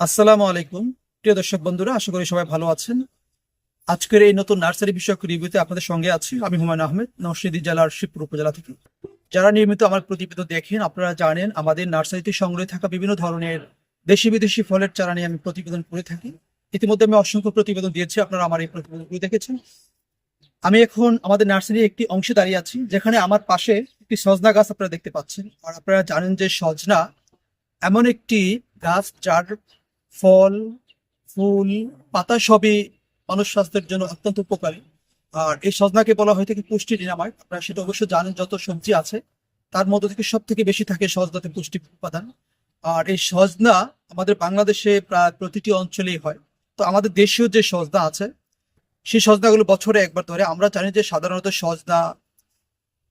আসসালামু আলাইকুম। প্রিয় দর্শক বন্ধুরা, আশা করি সবাই ভালো আছেন। আজকের এই নতুন নার্সারি বিষয়ক রিভিউতে আপনাদের সঙ্গে আছি আমি হুমায়ুন আহমেদ, নরসিংদী জেলার শিবপুর উপজেলা থেকে। যারা নিয়মিত আমার প্রতিবেদন দেখেন, আপনারা জানেন আমাদের নার্সারিতে সংগ্রহে থাকা বিভিন্ন ধরনের দেশি বিদেশি ফলের চারা নিয়ে আমি প্রতিবেদন করে থাকি। ইতিমধ্যে আমি অসংখ্য প্রতিবেদন দিয়েছি, আপনারা আমার এই প্রতিবেদনগুলি দেখেছেন। আমি এখন আমাদের নার্সারির একটি অংশে দাঁড়িয়ে আছি, যেখানে আমার পাশে একটি সজনা গাছ আপনারা দেখতে পাচ্ছেন। আর আপনারা জানেন যে সজনা এমন একটি গাছ যার ফল, ফুল, পাতা সবই মানুষ স্বাস্থ্যের জন্য অত্যন্ত উপকারী। আর এই সজনাকে বলা হয়ে থাকে পুষ্টি ডিনামাইট আপনারা সেটা অবশ্যই জানেন যত সবজি আছে, তার মধ্যে থেকে সব থেকে বেশি থাকে সজনাতে পুষ্টি উপাদান। আর এই সজনা আমাদের বাংলাদেশে প্রায় প্রতিটি অঞ্চলেই হয়। তো আমাদের দেশীয় যে সজনা আছে, সেই সজনাগুলো বছরে একবার ধরে আমরা জানি যে সাধারণত সজনা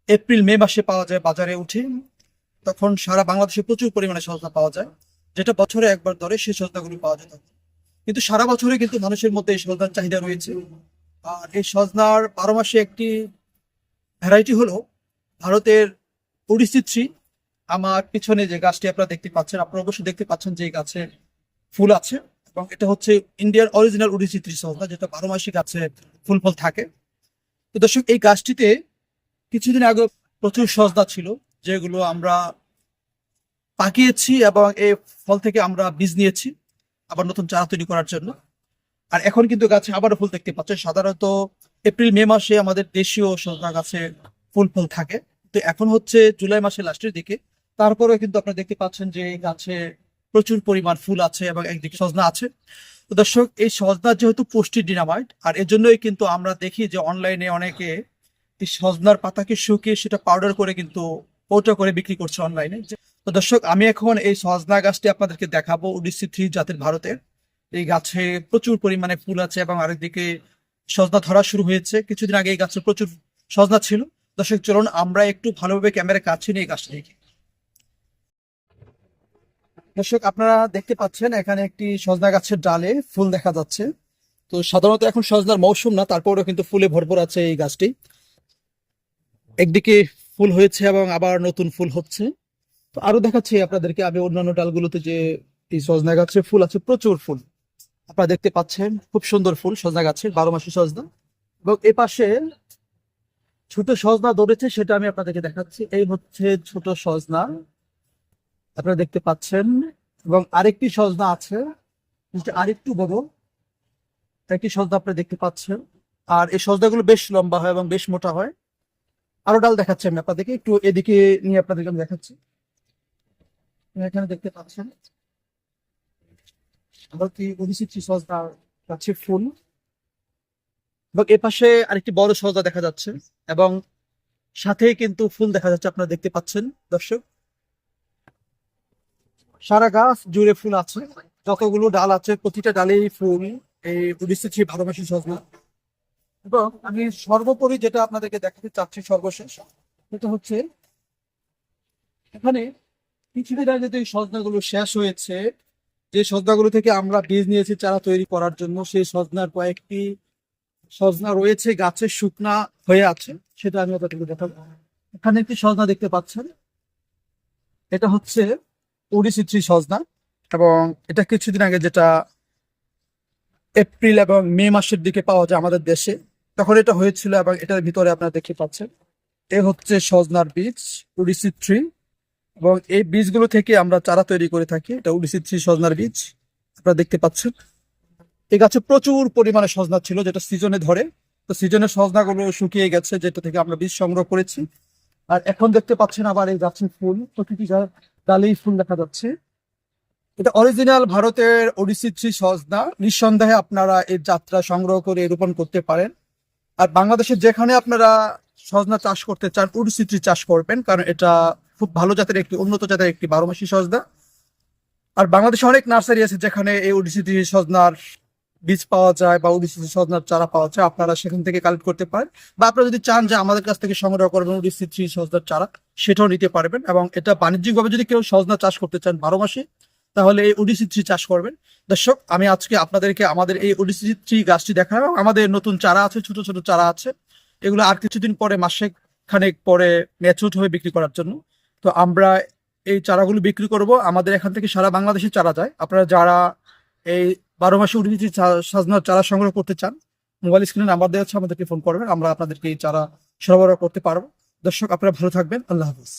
এপ্রিল, মে মাসে পাওয়া যায় বাজারে উঠে। তখন সারা বাংলাদেশে প্রচুর পরিমাণে সজনা পাওয়া যায়। যেটা বছরে একবার ধরে সেই সজনাগুলো পাওয়া তখন কিন্তু সারা বছরে কিন্তু মানুষের মধ্যে এই সজনার চাহিদা রয়েছে। আর এই সজনার বারো মাসে একটি ভ্যারাইটি হলো ভারতের থ্রি। আমার পিছনে যে গাছটি আপনারা দেখতে পাচ্ছেন, আপনারা অবশ্যই দেখতে পাচ্ছেন যে গাছে ফুল আছে এবং এটা হচ্ছে ইন্ডিয়ার অরিজিনাল উড়িষ্যি সজনা, যেটা বারো মাসে গাছে ফুল ফল থাকে। তো দর্শক, এই গাছটিতে কিছুদিন আগে প্রচুর সজনা ছিল, যেগুলো আমরা পাকিয়েছি এবং এই ফল থেকে আমরা বীজ নিয়েছি, আবার নতুন চারা তৈরি করার জন্য। আর এখন কিন্তু গাছে আবারও ফুল দেখতে পাচ্ছেন সাধারণত এপ্রিল, মে মাসে আমাদের দেশীয় সজনা গাছে ফুল ফুল থাকে। তো এখন হচ্ছে জুলাই মাসে লাস্টের দিকে। তারপরেও কিন্তু আপনারা দেখতে পাচ্ছেন যে এই গাছে প্রচুর পরিমাণ ফুল আছে এবং একদিকে সজনা আছে। তো দর্শক, এই সজনা যেহেতু পুষ্টি ডিনামাইট, আর এর জন্যই কিন্তু আমরা দেখি যে অনলাইনে অনেকে এই সজনার পাতাকে শুকিয়ে সেটা পাউডার করে কিন্তু পৌটা করে বিক্রি করছে অনলাইনে। তো দর্শক, আমি এখন এই সজনা গাছটি আপনাদেরকে দেখাবো উডিসি থ্রি জাতের ভারতের। এই গাছে প্রচুর পরিমাণে ফুল আছে এবং আরেকদিকে সজনা ধরা শুরু হয়েছে। কিছুদিন আগে এই গাছে প্রচুর সজনা ছিল। দর্শক, চলুন আমরা একটু ভালোভাবে ক্যামেরা কাছে নিয়ে গাছটা দেখি। দর্শক, আপনারা দেখতে পাচ্ছেন এখানে একটি সজনা গাছের ডালে ফুল দেখা যাচ্ছে। তো সাধারণত এখন সজনার মৌসুম না, তারপরেও কিন্তু ফুলে ভরপুর আছে এই গাছটি। একদিকে ফুল হয়েছে এবং আবার নতুন ফুল হচ্ছে। আরও দেখাচ্ছি আপনাদেরকে, আমি অন্যান্য ডালগুলোতে যে এই সজনা গাছে ফুল আছে, প্রচুর ফুল। আপনারা দেখতে পাচ্ছেন, খুব সুন্দর ফুল সজনা গাছের, বারো মাসি সজনা। এবং এ পাশে ছোট সজনা ধরেছে, সেটা আমি আপনাদেরকে দেখাচ্ছি। এই হচ্ছে ছোট সজনা। আপনারা দেখতে পাচ্ছেন। এবং আরেকটি সজনা আছে আরেকটু বড়। একটি সজনা আপনারা দেখতে পাচ্ছেন। আর এই সজনাগুলো বেশ লম্বা হয় এবং বেশ মোটা হয়। আরও ডাল দেখাচ্ছি আমি আপনাদেরকে, একটু এদিকে নিয়ে আপনাদেরকে আমি দেখাচ্ছি। এখানে দেখতে পাচ্ছেন। এবং কিন্তু ফুল দেখা যাচ্ছে সারা গাছ জুড়ে ফুল আছে, যতগুলো ডাল আছে, প্রতিটা ডালেই ফুল। এই অভিষেকটি ভালোবাসি সজনা এবং আমি সর্বোপরি যেটা আপনাদেরকে দেখাতে চাচ্ছি সর্বশেষ, সেটা হচ্ছে এখানে কিছুদিন আগে যে সজনাগুলো শেষ হয়েছে। যে সজনাগুলো থেকে আমরা বীজ নিয়েছি চারা তৈরি করার জন্য, সেই সজনার কয়েকটি সজনা রয়েছে, গাছের শুকনা হয়ে আছে, সেটা আমি আপনাদেরকে দেখাবো। এখানে একটি সজনা দেখতে পাচ্ছেন। এটা হচ্ছে উড়িষ্যি থ্রি সজনা এবং এটা কিছুদিন আগে যেটা এপ্রিল এবং মে মাসের দিকে পাওয়া যায় আমাদের দেশে, তখন এটা হয়েছিল এবং এটার ভিতরে আপনারা দেখতে পাচ্ছেন। এ হচ্ছে সজনার বীজ উড়িষ্যি থ্রি এবং এই বীজগুলো থেকে আমরা চারা তৈরি করে থাকি। এটা উড়িষ্যি থ্রি সজনার বীজ, আপনারা দেখতে পাচ্ছেন। এই গাছে প্রচুর পরিমাণে সজনা ছিল, যেটা সিজনে ধরে। তো সিজনের সজনাগুলো শুকিয়ে গেছে, যেটা থেকে আমরা বীজ সংগ্রহ করেছি। আর এখন দেখতে পাচ্ছেন আবার এই গাছের ফুল গা- ডালেই ফুল দেখা যাচ্ছে। এটা অরিজিনাল ভারতের ওড়িশি থ্রি সজনা। নিঃসন্দেহে আপনারা এর যাত্রা সংগ্রহ করে রোপণ করতে পারেন। আর বাংলাদেশের যেখানে আপনারা সজনা চাষ করতে চান ওডিসি থ্রি চাষ করবেন, কারণ এটা খুব ভালো জাতের একটি, উন্নত জাতের একটি বারো মাসি সজনা। আর বাংলাদেশে অনেক নার্সারি আছে যেখানে এই ওডিসি থ্রি সজনার বীজ পাওয়া যায় বা ওডিসি থ্রি সজনার চারা পাওয়া যায়, আপনারা সেখান থেকে কালেক্ট করতে পারেন। বা আপনারা যদি চান যে আমাদের কাছ থেকে সংগ্রহ করবেন ওডিসি থ্রি সজনার চারা, সেটাও নিতে পারবেন এবং এটা বাণিজ্যিকভাবে যদি কেউ সজনা চাষ করতে চান বারো মাসে, তাহলে এই ওডিসি থ্রি চাষ করবেন। দর্শক, আমি আজকে আপনাদেরকে আমাদের এই ওডিসি থ্রি গাছটি দেখাবো আমাদের নতুন চারা আছে, ছোট ছোট চারা আছে। এগুলো আর কিছুদিন পরে মাসে খানেক পরে ম্যাচুট হয়ে বিক্রি করার জন্য। তো আমরা এই চারাগুলো বিক্রি করব। আমাদের এখান থেকে সারা বাংলাদেশে চারা যায়। আপনারা যারা এই বারো মাসে উঠে সাজনার চারা সংগ্রহ করতে চান মোবাইল স্ক্রিনে নাম্বার দেওয়া হচ্ছে আমাদেরকে ফোন করবেন। আমরা আপনাদেরকে এই চারা সরবরাহ করতে পারব। দর্শক, আপনারা ভালো থাকবেন। আল্লাহ হাফিজ।